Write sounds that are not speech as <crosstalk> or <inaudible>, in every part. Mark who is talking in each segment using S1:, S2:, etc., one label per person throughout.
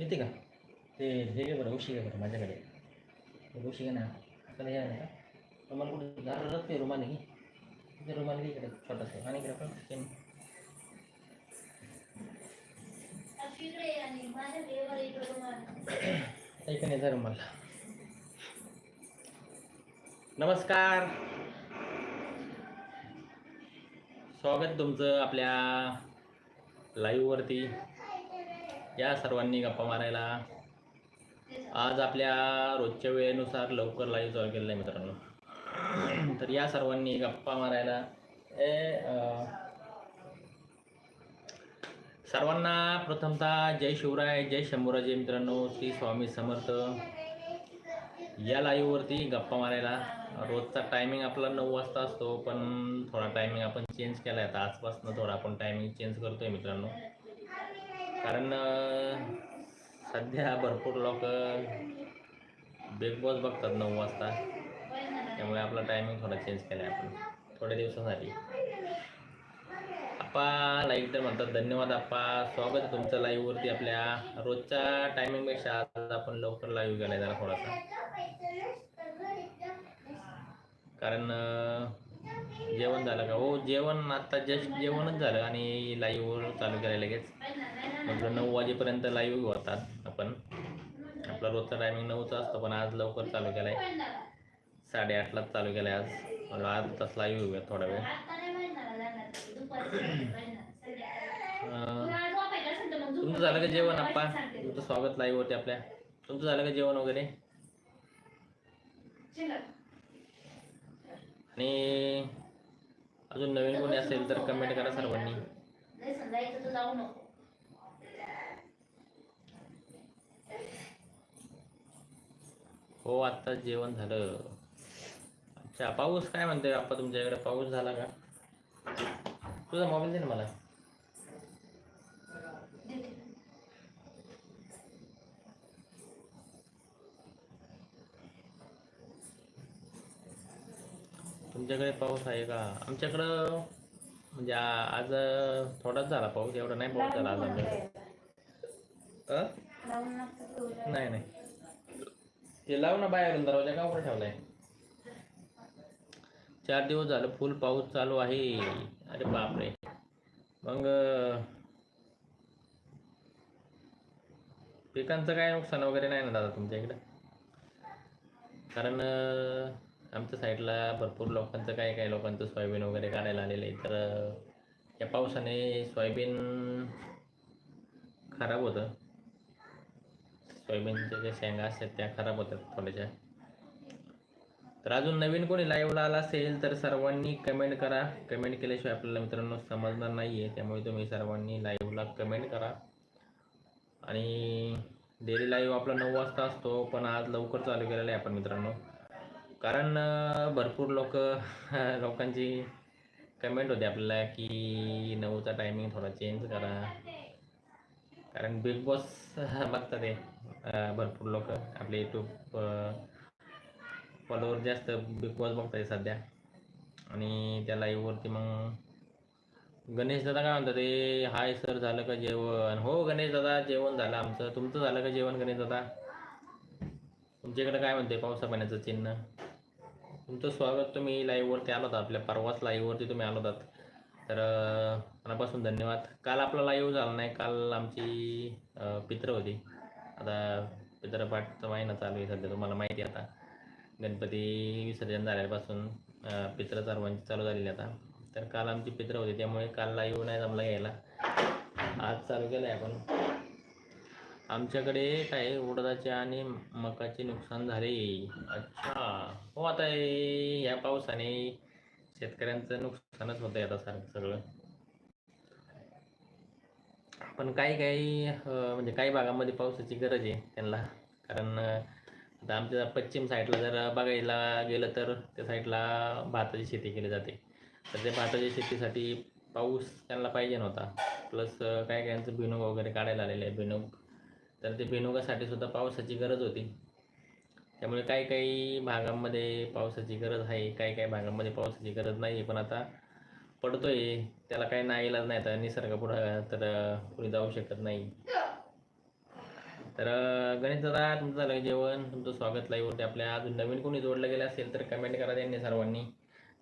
S1: येते का? ते हे बरं उशी घे बरं माझ्याकडे. उशी घे ना. त्याला या ना रुमाल कुठे? घरात ते रुमाल घे. ते रुमाल घे इकडे छोटासा. आणि इकडे पण सेम ऐकून येतं रुमाल. नमस्कार. स्वागत तुमचं आपल्या लाईव्हवरती या सर्वांनी गप्पा मारायला. आज आपल्या रोजच्या वेळेनुसार लवकर लाईव्ह जॉईन केलेलं आहे मित्रांनो. तर या सर्वांनी गप्पा मारायला. ए सर्वांना प्रथमतः जय शिवराय जय शंभूराजे मित्रांनो श्री स्वामी समर्थ. या लाईव्हवरती गप्पा मारायला. रोजचा टायमिंग आपला नऊ वाजता असतो पण थोडा टायमिंग आपण चेंज केला आहे आता आजपासून थोडा आपण टायमिंग चेंज करतोय मित्रांनो. कारण सध्या भरपूर लोक बिग बॉस बघतात नऊ वाजता. त्यामुळे आपला टायमिंग थोडा चेंज केला आहे आपण. थोड्या दिवसासाठी. आप्पा लाईव्ह तर म्हणतात धन्यवाद आप्पा. स्वागत आहे तुमचं लाईव्हवरती आपल्या. रोजच्या टायमिंगपेक्षा आज आपण लवकर लाईव्ह केला जरा थोडासा. कारण जेवण झालं का? हो जेवण आत्ता जस्ट जेवणच झालं आणि लाईव्हवर चालू केलं लगेच. म्हटलं नऊ वाजेपर्यंत लाईव्ह होतात आपण. आपला रोजचा टायमिंग नऊचा असतो पण आज लवकर चालू केला आहे साडेआठलाच चालू केलं आहे आज. म्हणलं आज तास लाईव्ह होऊया थोडा वेळ. तुमचं झालं का जेवण आप्पा? तुमचं स्वागत लाईव्ह होते आपल्या. तुमचं झालं का जेवण वगैरे? आणि अजून नवीन कोणी असेल तर कमेंट करा सर्वांनी. हो आत्ताच जेवण झालं. अच्छा पाऊस काय म्हणतोय? आप्पा तुमच्या इकडे पाऊस झाला का? तुझा मोबाईल दे ना मला. तुमच्याकडे पाऊस आहे का? आमच्याकडं म्हणजे आज थोडाच झाला पाऊस. एवढा नाही पाऊस झाला आज आमच्याकडे? नाही नाही. ते लाव ना बाहेरून दरवाजा का उघडा ठेवलाय. चार दिवस झालं फुल पाऊस चालू आहे. अरे बापरे. मग पिकांचं काय नुकसान वगैरे नाही ना दादा तुमच्या इकडं? कारण आमच्या साईडला भरपूर लोकांचं काय काही लोकांचं सोयाबीन वगैरे काढायला आलेलं आहे. तर या पावसाने सोयाबीन खराब होतं. सोयाबीनच्या ज्या शेंगा असतात त्या खराब होतात थोड्याशा. तर अजून नवीन कोणी लाईव्हला आला असेल तर सर्वांनी कमेंट करा. कमेंट केल्याशिवाय आपल्याला मित्रांनो समजणार नाही आहे त्यामुळे तुम्ही सर्वांनी लाईव्हला कमेंट करा. आणि डेली लाईव्ह आपला नऊ वाजता असतो पण आज लवकर चालू केलेला आहे आपण मित्रांनो. कारण भरपूर लोक <laughs> लोकांची कमेंट होते आपल्याला की नऊचा टायमिंग थोडा चेंज करा. कारण बिग बॉस बघतात ते. भरपूर लोक आपले यूट्यूब फॉलोवर जास्त बिग बॉस बघताय सध्या. आणि त्या लाईव्हवरती मग गणेश दादा काय म्हणतात ते हाय सर झालं का जेवण? हो गणेश दादा जेवण झालं आमचं. तुमचं झालं का जेवण गणेश दादा? तुमच्याकडे काय म्हणते पावसा पाण्याचं चिन्ह? तुमचं स्वागत तुम्ही लाईव्हवरती आलो होता आपल्या परवाच लाईव्हवरती तुम्ही आलो होतात तर मनापासून धन्यवाद. काल आपला लाईव्ह झाला नाही काल आमची पित्र होती. आता पित्रपाठचा महिना चालू आहे सध्या तुम्हाला माहिती आहे आता. गणपती विसर्जन झाल्यापासून अं, पित्र सर्वांची चालू झालेली आता. तर काल आमची पित्र होती त्यामुळे कालला येऊ नाही जमला घ्यायला. आज चालू केलं आहे आपण. आमच्याकडे काय उडदाचे आणि मकाचे नुकसान झाले. अच्छा. हो आता हे- पावसाने शेतकऱ्यांचं नुकसानच होतं आहे आता सारखं सगळं. पण काही काही म्हणजे काही भागामध्ये पावसाची गरज आहे त्यांना. कारण आता आमच्या पश्चिम साईडला जर बघायला गेलं तर त्या साईडला भाताची शेती केली जाते. तर त्या भाताच्या शेतीसाठी पाऊस त्यांना पाहिजे नव्हता. प्लस काही काहींचं भिनूग वगैरे काढायला आलेलं आहे भिनूग तर ते भिनुगासाठी सुद्धा पावसाची गरज होती. त्यामुळे काही काही भागांमध्ये पावसाची गरज आहे काही काही भागांमध्ये पावसाची गरज नाही आहे पण आता पडतोय. त्याला काही नाही इलाज नाही तर निसर्ग पुढं तर पुढे जाऊ शकत नाही. तर गणेश दादा तुमचं झालं जेवण? तुमचं स्वागत लाईव्हवरती आपल्या. अजून नवीन कोणी जोडलं गेलं असेल तर कमेंट करा त्यांनी सर्वांनी.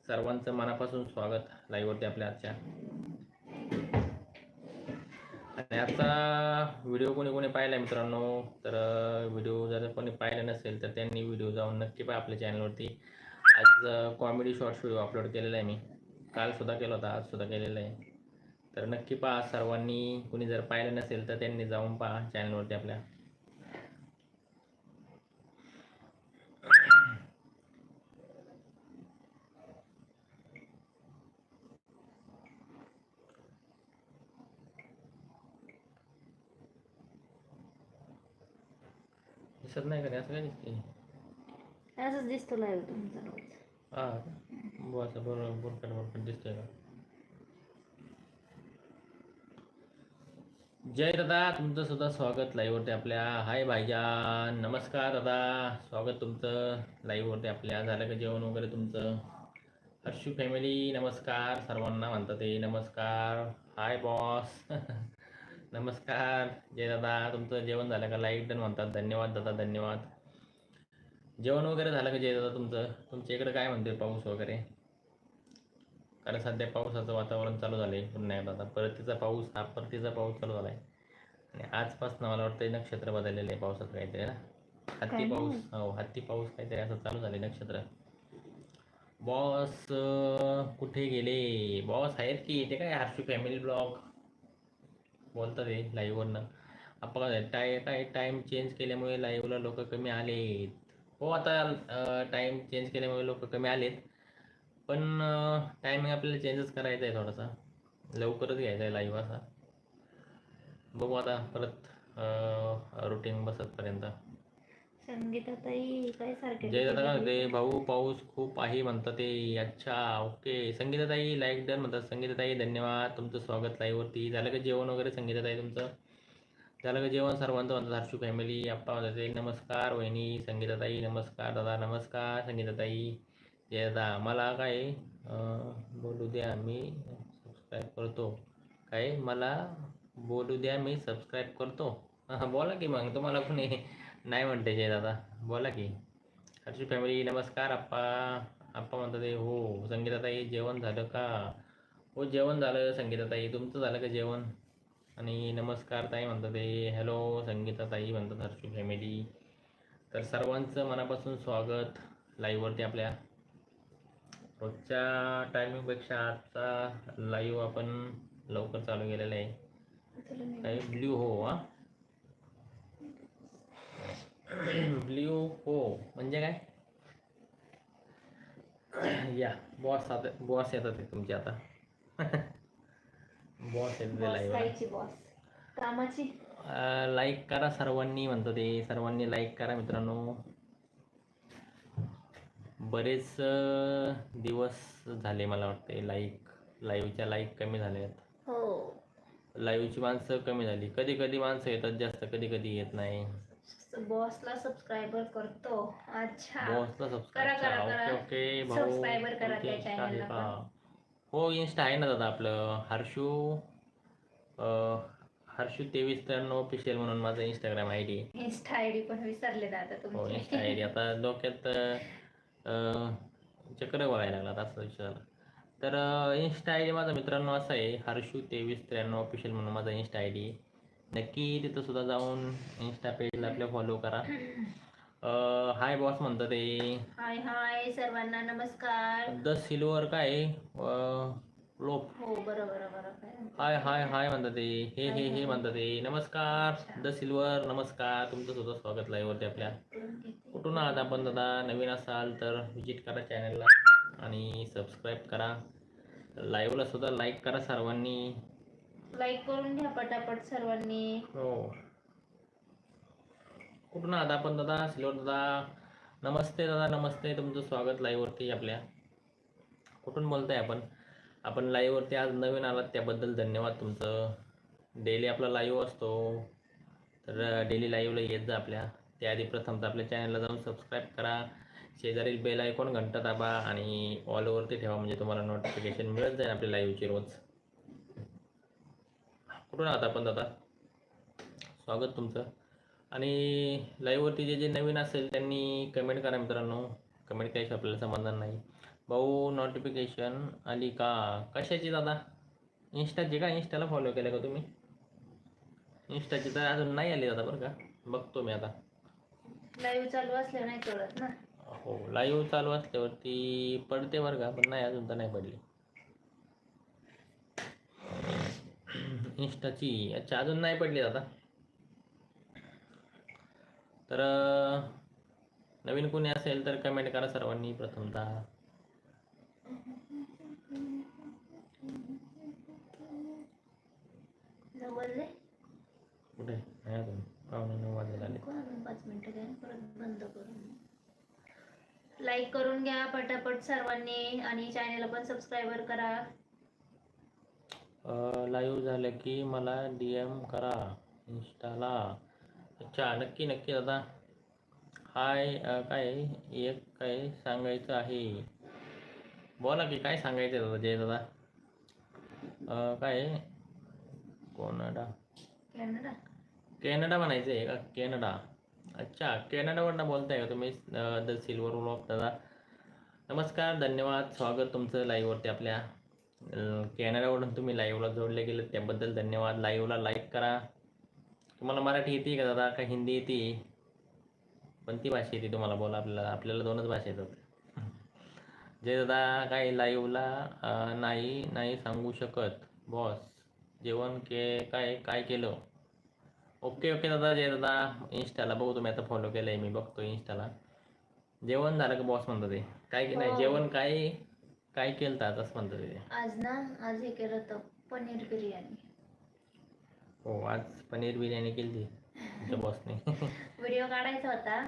S1: सर्वांचं मनापासून स्वागत लाईव्हवरती आपल्या आजच्या. आणि आजचा व्हिडिओ कोणी कोणी पाहिला मित्रांनो? तर व्हिडिओ जर कोणी पाहिला नसेल तर त्यांनी व्हिडिओ जाऊन नक्की पाहा आपल्या चॅनलवरती आज कॉमेडी शॉर्ट्स व्हिडिओ अपलोड केलेला आहे मी. काल सुद्धा केला होता आज सुद्धा केलेला आहे. तर नक्की पहा सर्वांनी कोणी जर पाहिलं नसेल तर त्यांनी जाऊन पहा चॅनलवरती आपल्या. दिसत नाही का? असं काय दिसते
S2: असंच दिसतो लाईव्ह तुमचा.
S1: हा. बस बरोबर बुरकट बुरकट दिसतोय का? जय दादा तुमचं सुद्धा स्वागत लाईव्हवरती आपल्या. हाय भाईजान नमस्कार दादा. स्वागत तुमचं लाईव्हवरती आपल्या. झालं का जेवण वगैरे तुमचं? हर्षू फॅमिली नमस्कार. सर्वांना म्हणतात ते नमस्कार. हाय बॉस <laughs> नमस्कार. जय दादा तुमचं जेवण झालं का? लाइट डन म्हणतात. धन्यवाद दादा धन्यवाद. जेवण वगैरे झालं का जय दादा तुमचं? तुमच्या इकडे काय म्हणते पाऊस वगैरे? कारण सध्या पावसाचं वातावरण चालू झालं आहे पुन्हा एकदा. आता परतीचा पाऊस हा परतीचा पाऊस चालू झाला आहे आणि आजपासून मला वाटतं नक्षत्र बदललेलं आहे पावसाचं काहीतरी ना? हत्ती पाऊस हो हत्ती पाऊस काहीतरी असं चालू झाले नक्षत्र. बॉस कुठे गेले? बॉस आहेत की ते काय? हर्षू फॅमिली ब्लॉग बोलतात ते लाईव्हवरनं आपण टाय काय टाईम चेंज केल्यामुळे लाईव्हला लोक कमी आलेत. हो आता टाईम चेंज केल्यामुळे लोक कमी आलेत. पण टायमिंग आपल्याला चेंजच करायचा आहे थोडासा. लवकरच घ्यायचा आहे लाईव्ह असा. बघू आता परत रुटीन बसतपर्यंत.
S2: संगीताताई काय सारखे
S1: काय भाऊ पाऊस खूप आहे म्हणतात ते. अच्छा ओके संगीताताई लाईक डन म्हणतात. संगीताताई धन्यवाद. तुमचं स्वागत लाईव्हवरती झालं का जेवण वगैरे संगीताताई तुमचं? झालं का जेवण सर्वांचं म्हणतात? हर्षू फॅमिली आप्पा म्हणतात नमस्कार वहिनी संगीताताई नमस्कार दादा नमस्कार संगीताताई. ते आता मला काय बोलू द्या मी सबस्क्राईब करतो. काय मला बोलू द्या मी सबस्क्राईब करतो. हां <laughs> बोला की मग तुम्हाला कोणी नाही म्हणते जय दादा बोला की. हर्षी फॅमिली नमस्कार आप्पा. आप्पा म्हणतात ते हो संगीताताई जेवण झालं का? हो जेवण झालं संगीताताई. तुमचं झालं का जेवण? आणि नमस्कार ताई म्हणतात ते हॅलो संगीताताई म्हणतात हर्षू फॅमिली तर सर्वांचं मनापासून स्वागत लाईव्हवरती आपल्या रोजच्या टायमिंगपेक्षा आजचा लाईव्ह आपण लवकर चालू केलेला आहे. काय ब्ल्यू हो हा. ब्ल्यू हो म्हणजे काय? या बॉस आता बॉस येतात ते तुमचे आता. बॉस येतात लाईव्ह
S2: कामाची?
S1: लाईक करा सर्वांनी म्हणतो ते. सर्वांनी लाईक करा मित्रांनो. बरेच दिवस झाले मला वाटते लाईक लाईव्हच्या लाईक कमी झाल्या आहेत
S2: हो.
S1: लाईव्हची माणसं कमी झाली. कधी कधी माणसं येतात जास्त कधी कधी येत नाही.
S2: बॉसला सबस्क्रायबर करतो. अच्छा.
S1: बॉसला
S2: करा.
S1: ओके ओके भाऊ.
S2: Subscriber करा त्या
S1: हो इन्स्टा आहे ना दादा आपलं. हर्षू हर्षू तेवीस त्र्याण्णव ऑफिशियल म्हणून माझं Instagram I D
S2: insta I D पण विसरले दादा
S1: हो इंस्टा आय
S2: तुमचे
S1: डी आता डोक्यात चक्र बघायला लागला असा विषय झाला तर इन्स्टा आय डी माझा मित्रांनो असा आहे हर्षू तेवीस त्र्याण्णव ऑफिशियल म्हणून माझा इन्स्टा आय डी नक्की तिथं सुद्धा जाऊन इन्स्टा पेजला आपल्या फॉलो करा. हाय बॉस म्हणतं ते.
S2: हाय हाय सर्वांना नमस्कार.
S1: द सिल्वर काय? लोप.
S2: हो बरोबर
S1: हाय हाय हाय म्हणतात ते. हे हे हे म्हणतात ते. नमस्कार. द सिल्वर नमस्कार. तुमचं सुद्धा स्वागत लाईव्हवरती आपल्या. कुठून आहात आपण दादा? नवीन असाल तर विजिट करा चॅनलला आणि सबस्क्राईब करा. लाईव्हला सुद्धा लाईक करा सर्वांनी.
S2: लाईक करून घ्या पटापट सर्वांनी.
S1: हो. कुठून आहात आपण दादा? सिल्वर दादा. नमस्ते दादा नमस्ते. तुमचं स्वागत लाईव्हवरती आपल्या. कुठून बोलताय आपण? आपण लाईव्हवरती आज नवीन आलात त्याबद्दल धन्यवाद तुमचं. डेली आपला लाईव्ह असतो. तर डेली लाईव्हला येत जा आपल्या. त्याआधी प्रथम तर आपल्या चॅनलला जाऊन सबस्क्राईब करा. शेजारील बेल ऐकून घंटा दाबा आणि ऑलवरती ठेवा म्हणजे तुम्हाला नोटिफिकेशन मिळत जाईल आपल्या लाईव्हची रोज. कुठून आहात आपण दादा? स्वागत तुमचं. आणि लाईव्हवरती जे जे नवीन असेल त्यांनी कमेंट करा मित्रांनो. कमेंट केल्याशिवाय आपल्याला समाधान नाही. भाऊ नोटिफिकेशन आली का? कशाची दादा? इन्स्टाची का? इन्स्टाला फॉलो केलं का तुम्ही? इन्स्टाची तर अजून नाही आली दादा बरं का? बघतो मी आता.
S2: लाईव्ह चालू असल्यावर नाही कळत ना.
S1: हो लाईव्ह चालू असल्यावरती पडते बरं का पण नाही अजून तर नाही पडली. इन्स्टाची अच्छा अजून नाही पडली दादा तर नवीन कोणी असेल तर कमेंट करा सर्वांनी प्रथमतः. कुठे? नाही अजून. पावणे नऊ वाजायला आले.
S2: पाच मिनिटं बंद करून. लाईक करून घ्या पटापट सर्वांनी आणि चॅनलला पण सबस्क्राईबर करा.
S1: लाईव्ह झालं की मला डी एम करा इन्स्टाला. अच्छा नक्की नक्की दादा. हाय काय एक काय सांगायचं आहे? बोला की काय सांगायचं दादा जय दादा? काय? कोणाडा?
S2: कॅनडा.
S1: कॅनडा म्हणायचं आहे का? कॅनडा. अच्छा कॅनडावरनं बोलताय का तुम्ही? द सिल्वर ऑफ दादा. नमस्कार धन्यवाद. स्वागत तुमचं लाईव्हवरती आपल्या. कॅनडावरून तुम्ही लाईव्हला जोडले गेले त्याबद्दल धन्यवाद. लाईव्हला लाईक करा. तुम्हाला मराठी येते का दादा? का हिंदी येते? कोणती भाषा येते तुम्हाला? बोला आपल्याला. आपल्याला दोनच भाषा येतात. जय दादा काय लाईव्हला नाही नाही सांगू शकत. बॉस जेवण के काय काय केलं? ओके ओके दादा जय दादा. इंस्टाला बघू तुम्ही आता फॉलो केलं आहे मी बघतो इंस्टाला जेवण झालं का बॉस म्हणतं ते? काय की नाही
S2: हो.
S1: जेवण काय काय केलं तर म्हणतं ते?
S2: आज ना आज हे केलं होतं पनीर बिर्याणी.
S1: हो आज पनीर बिर्याणी केली तुमच्या <laughs> बॉसने
S2: व्हिडिओ काढायचा होता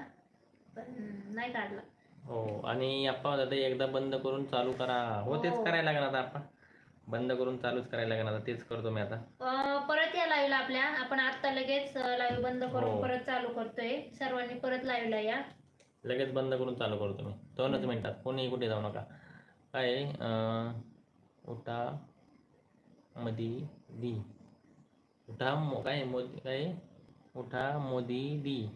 S2: पण नाही काढला.
S1: हो आणि दादा एकदा बंद करून चालू करा. हो तेच
S2: हो.
S1: करायला लागणार आता आपण बंद करून चालूच करायला लागणार आता तेच करतो मी आता.
S2: अं, परत या लाईव्हला आपल्या. आपण आता लगेच लाईव्ह बंद करून
S1: हो.
S2: परत चालू करतोय. सर्वांनी परत लाईव्हला या.
S1: लगेच बंद करून चालू करतो मी. दोनच मिनिटात. कोणी कुठे जाऊ नका. काय? आहे, अं, उठा मधी दी. उठा मो काय? मोदी काय? उठा मोदी दी.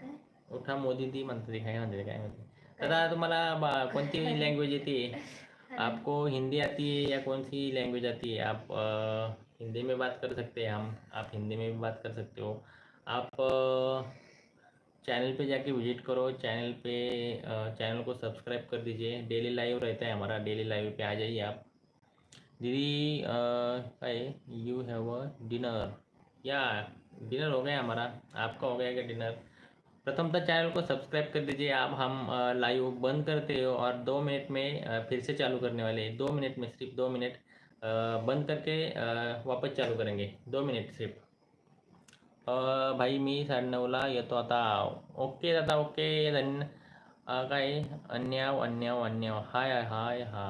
S2: काय?
S1: उठा मोदी दी म्हणते ते. काय म्हणते ते? काय म्हणते दादा तुम्हाला बा- कोणती लँग्वेज येते? <laughs> आपको हिंदी आती है या कौन सी लैंग्वेज आती है? आप अ, हिंदी में बात कर सकते हैं हम। आप हिंदी में भी बात कर सकते हो। आप आ, चैनल पे जाके विज़िट करो। चैनल पे आ, चैनल को सब्सक्राइब कर दीजिए। डेली लाइव रहता है हमारा। डेली लाइव पे आ जाइए आप। दीदी है यू हैव अ डिनर या डिनर हो गया हमारा। आपका हो गया क्या डिनर प्रथमतः चैनल को सब्सक्राइब कर दीजिए। आप हम लाइव बंद करते हो और दो मिनट में फिर से चालू करने वाले हैं। दो मिनट में सिर्फ़ दो मिनट बंद करके वापस चालू करेंगे। दो मिनिट सिर्फ़। भाई मी साडेनऊला येतो आता। ओके दादा ओके धन्य अ, काय? अन्याव अन्याव अन्याव। हाय हाय हा।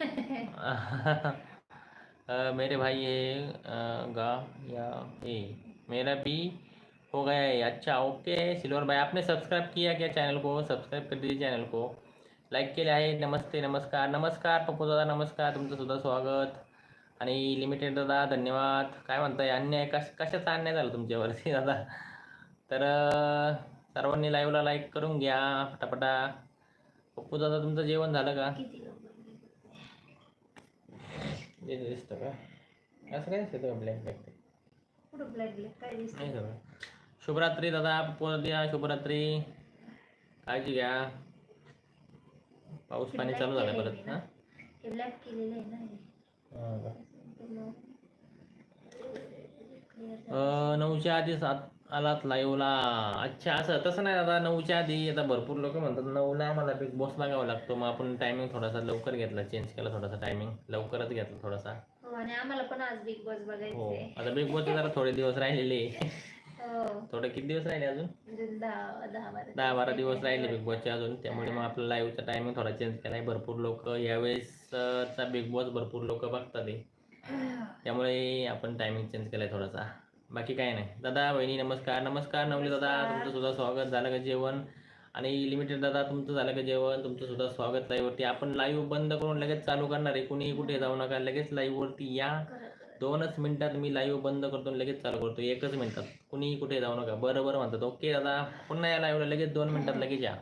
S1: <laughs> मेरे भाई है गा या ए मेरा भी हो है अच्छा ओके सिल्वर भाई आपने सब्सक्राइब किया क्या चॅनल को? सब्सक्राइब कर दीजिए चॅनल को। लाईक केले आहे नमस्ते नमस्कार नमस्कार पप्पू दादा नमस्कार तुमचं सुद्धा स्वागत. आणि लिमिटेड दादा धन्यवाद. काय म्हणताय अन्याय कश कशाचा अन्याय झाला तुमच्यावरती <laughs> दादा? तर सर्वांनी लाईव्हला लाईक करून घ्या पटापटा पप्पू दादा तुमचं जेवण झालं का? दिसतं का? असं काय दिसतं ब्लॅक ब्लॅक
S2: काय दिसत?
S1: शुभरात्री दादा द्या शुभरात्री. काळजी घ्या. पाऊस पाणी चालू झालं परत हां? नऊच्या आधी सात आलात लाईव्हला. अच्छा असं तसं नाही दादा नऊच्या आधी आता भरपूर लोक म्हणतात नऊला आम्हाला बिग बॉस लागावा लागतो. मग आपण टायमिंग थोडासा लवकर घेतला चेंज केला थोडासा टायमिंग लवकरच घेतला थोडासा.
S2: हो आणि आम्हाला पण आज बिग बॉस बघायचंय.
S1: आता बिग बॉसचे जरा थोडे दिवस राहिलेले. थोडे किती दिवस राहिले अजून?
S2: अजून दहा बारा
S1: दिवस. राहिले बिग बॉसचे अजून. त्यामुळे मग आपला लाईव्हचा टायमिंग थोडा चेंज केला आहे. भरपूर लोक यावेळेसचा बिग बॉस भरपूर लोक बघतात त्यामुळे आपण टायमिंग चेंज केला आहे थोडासा. बाकी काय नाही. दादा वहिनी नमस्कार. नमस्कार नवली दादा. तुमचं सुद्धा स्वागत. झालं का जेवण? आणि लिमिटेड दादा तुमचं झालं का जेवण? तुमचं सुद्धा स्वागत लाईव्हवरती आपण लाईव्ह बंद करून लगेच चालू करणार आहे. कुणीही कुठे जाऊ नका. लगेच लाईव्हवरती या. दोनच मिनिटात मी लाईव्ह बंद करतो लगेच चालू करतो. एकच मिनिटात. कुणीही कुठे जाऊ नका. बरं बरं म्हणतात. ओके दादा. पुन्हा या लाईव्हला लगेच दोन मिनिटात लगेच या.